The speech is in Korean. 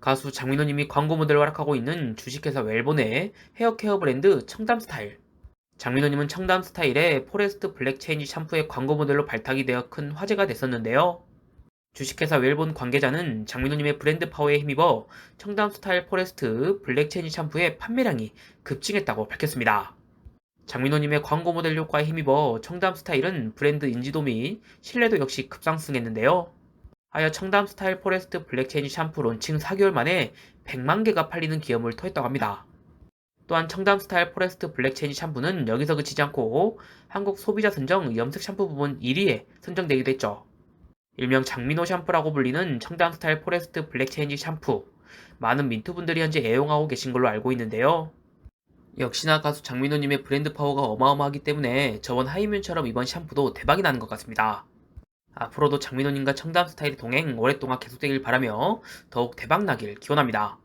가수 장민호님이 광고 모델로 활약하고 있는 주식회사 웰본의 헤어케어 브랜드 청담스타일. 장민호님은 청담스타일의 포레스트 블랙 체인지 샴푸의 광고 모델로 발탁이 되어 큰 화제가 됐었는데요. 주식회사 웰본 관계자는 장민호님의 브랜드 파워에 힘입어 청담스타일 포레스트 블랙 체인지 샴푸의 판매량이 급증했다고 밝혔습니다. 장민호님의 광고 모델 효과에 힘입어 청담스타일은 브랜드 인지도 및 신뢰도 역시 급상승했는데요. 하여 청담 스타일 포레스트 블랙 체인지 샴푸 론칭 4개월 만에 100만 개가 팔리는 기염을 토했다고 합니다. 또한 청담 스타일 포레스트 블랙 체인지 샴푸는 여기서 그치지 않고 한국 소비자 선정 염색 샴푸 부분 1위에 선정되기도 했죠. 일명 장민호 샴푸라고 불리는 청담 스타일 포레스트 블랙 체인지 샴푸. 많은 민트분들이 현재 애용하고 계신 걸로 알고 있는데요. 역시나 가수 장민호님의 브랜드 파워가 어마어마하기 때문에 저번 하이뮤처럼 이번 샴푸도 대박이 나는 것 같습니다. 앞으로도 장민호님과 청담 스타일의 동행 오랫동안 계속되길 바라며 더욱 대박나길 기원합니다.